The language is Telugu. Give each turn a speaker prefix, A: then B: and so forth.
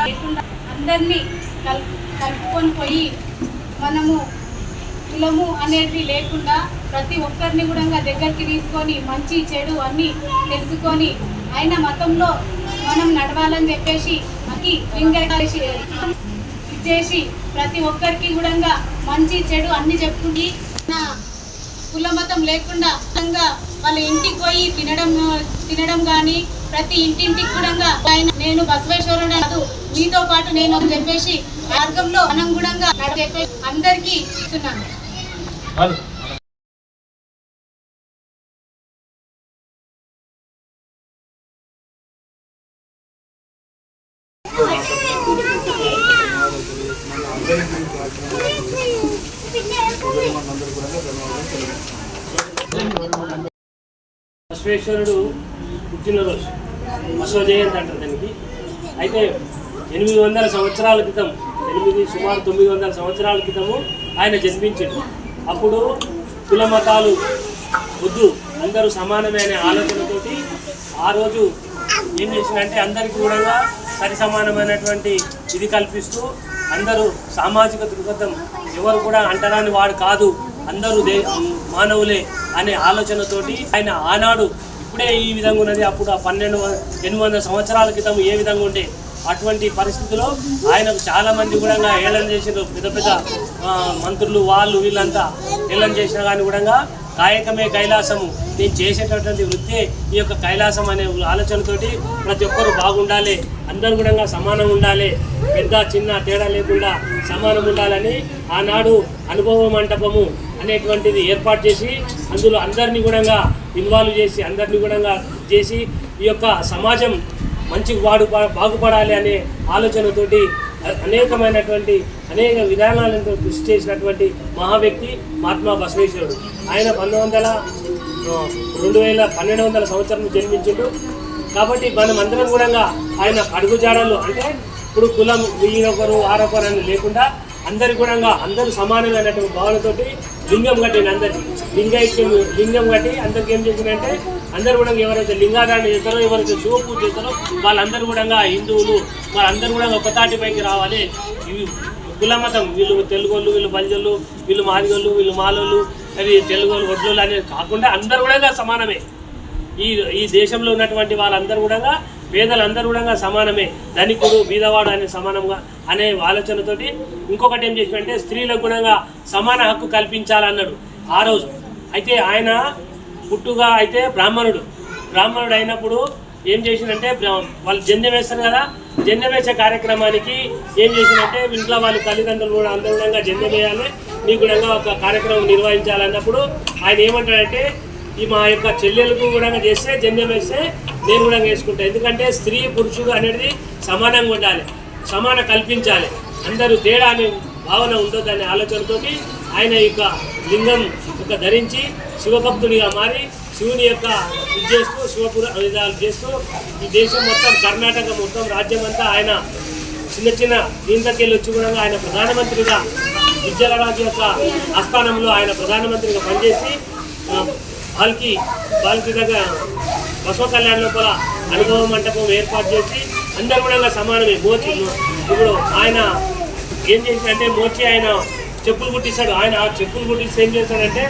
A: లేకుండా అందరినీ కల్ కలుపుకొని పోయి మనము కులము అనేది లేకుండా ప్రతి ఒక్కరిని కూడా దగ్గరికి తీసుకొని మంచి చెడు అన్నీ తెలుసుకొని ఆయన మతంలో మనం నడవాలని చెప్పేసి అకి లింగేసి ఇచ్చేసి ప్రతి ఒక్కరికి కూడా మంచి చెడు అన్ని చెప్పుకుంది నా కుల మతం లేకుండా వాళ్ళ ఇంటికి పోయి తినడం తినడం కానీ ప్రతి ఇంటింటికి కూడా ఆయన నేను బసవేశ్వరుడు కాదు మీతో పాటు నేను చెప్పేసి మార్గంలో మనం కూడా చెప్పేసి అందరికీ ఇస్తున్నాను.
B: బసవేశ్వరుడు పుట్టినరోజు. బసవ జయంతి అంటారు దానికి. అయితే ఎనిమిది వందల సంవత్సరాల క్రితం ఎనిమిది సుమారు తొమ్మిది వందల సంవత్సరాల క్రితము ఆయన జన్మించాడు. అప్పుడు కుల మతాలు వద్దు అందరూ సమానమే అనే ఆలోచనతోటి ఆ రోజు ఏం చేసిందంటే అందరికీ కూడా సరి సమానమైనటువంటి ఇది కల్పిస్తూ అందరూ సామాజిక దృక్పథం ఎవరు కూడా అంటరాని వాడు కాదు అందరూ దే మానవులే అనే ఆలోచనతోటి ఆయన ఆనాడు ఇప్పుడే ఈ విధంగా ఉన్నది. అప్పుడు ఆ పన్నెండు ఎనిమిది వందల సంవత్సరాల క్రితం ఏ విధంగా ఉండే అటువంటి పరిస్థితిలో ఆయనకు చాలామంది కూడా ఏళన చేసిన పెద్ద పెద్ద మంత్రులు వాళ్ళు వీళ్ళంతా ఏళన చేసిన కానీ కూడా కాయకమే కైలాసము. నేను చేసేటటువంటి వృత్తే ఈ యొక్క కైలాసం అనే ఆలోచనతోటి ప్రతి ఒక్కరు బాగుండాలి. అందరూ కూడా సమానం ఉండాలి. పెద్ద చిన్న తేడా లేకుండా సమానం ఉండాలని ఆనాడు అనుభవ మంటపము అనేటువంటిది ఏర్పాటు చేసి అందులో అందరినీ కూడా ఇన్వాల్వ్ చేసి అందరినీ కూడా చేసి ఈ యొక్క సమాజం మంచి వాడు బాగుపడాలి అనే ఆలోచనతోటి అనేకమైనటువంటి అనేక విధానాలతో కృషి చేసినటువంటి మహా వ్యక్తి మహాత్మా బసవేశ్వరుడు. ఆయన పంతొమ్మిది వందల రెండు వేల పన్నెండు వందల సంవత్సరం జన్మించుడు. కాబట్టి మనం అందరం కూడా ఆయన అడుగుజాడలు. అంటే ఇప్పుడు కులం వీరొకరు ఆరొకరు అని లేకుండా అందరి కూడా అందరూ సమానమైనటువంటి భావనతోటి లింగం కట్టింది అందరికి లింగైక్యం లింగం కట్టి అందరికి ఏం చేసిందంటే అందరూ కూడా ఎవరైతే లింగాధారణ చేస్తారో ఎవరైతే శివ పూజ చేస్తారో వాళ్ళందరూ కూడా హిందువులు వాళ్ళందరూ కూడా ఒక తాటిపైకి రావాలి. ఇవి కులమతం వీళ్ళు తెలుగోళ్ళు వీళ్ళు బలిజోళ్ళు వీళ్ళు మాదిగోళ్ళు వీళ్ళు మాలోళ్ళు అవి తెలుగోళ్ళు వడ్లోళ్ళు అనేది కాకుండా అందరూ కూడా సమానమే. ఈ ఈ దేశంలో ఉన్నటువంటి వాళ్ళందరూ కూడా పేదలందరూ కూడా సమానమే. ధనికుడు బీదవాడు అనే సమానంగా అనే ఆలోచనతోటి ఇంకొకటి ఏం చేసిందంటే స్త్రీలకు కూడా సమాన హక్కు కల్పించాలన్నాడు ఆ రోజు. అయితే ఆయన పుట్టుగా అయితే బ్రాహ్మణుడు. బ్రాహ్మణుడు అయినప్పుడు ఏం చేసిందంటే వాళ్ళు జంధ్యం వేస్తారు కదా జంధ్యం వేసే కార్యక్రమానికి ఏం చేసిందంటే ఇంట్లో వాళ్ళ తల్లిదండ్రులు కూడా అందరూ కూడా జంధ్యం వేయాలి నీకు కూడా ఒక కార్యక్రమం నిర్వహించాలన్నప్పుడు ఆయన ఏమంటాడంటే ఈ మా యొక్క చెల్లెలకు కూడా చేస్తే జన్యం వేస్తే నేను కూడా వేసుకుంటా ఎందుకంటే స్త్రీ పురుషుడు అనేది సమానంగా ఉండాలి సమాన కల్పించాలి. అందరూ తేడా అనే భావన ఉండొద్దు అనే ఆలోచనతోటి ఆయన యొక్క లింగం యొక్క ధరించి శివభక్తుడిగా మారి శివుని యొక్క ఇది చేస్తూ శివపుర విధాలు చేస్తూ ఈ దేశం మొత్తం కర్ణాటక మొత్తం రాజ్యం అంతా ఆయన చిన్న చిన్న దీంతకెళ్ళి వచ్చి కూడా ఆయన ప్రధానమంత్రిగా విద్యారాజు యొక్క ఆస్థానంలో ఆయన ప్రధానమంత్రిగా పనిచేసి వాళ్ళకి బాల్కి దగ్గర బసవ కళ్యాణ లోపల అనుభవ మంటపం ఏర్పాటు చేసి అందరు కూడా సమానమే. మోచి ఇప్పుడు ఆయన ఏం చేశాడంటే మోచి ఆయన చెప్పులు కుట్టిస్తాడు. ఆయన ఆ చెప్పులు కుట్టిస్తే ఏం చేశాడంటే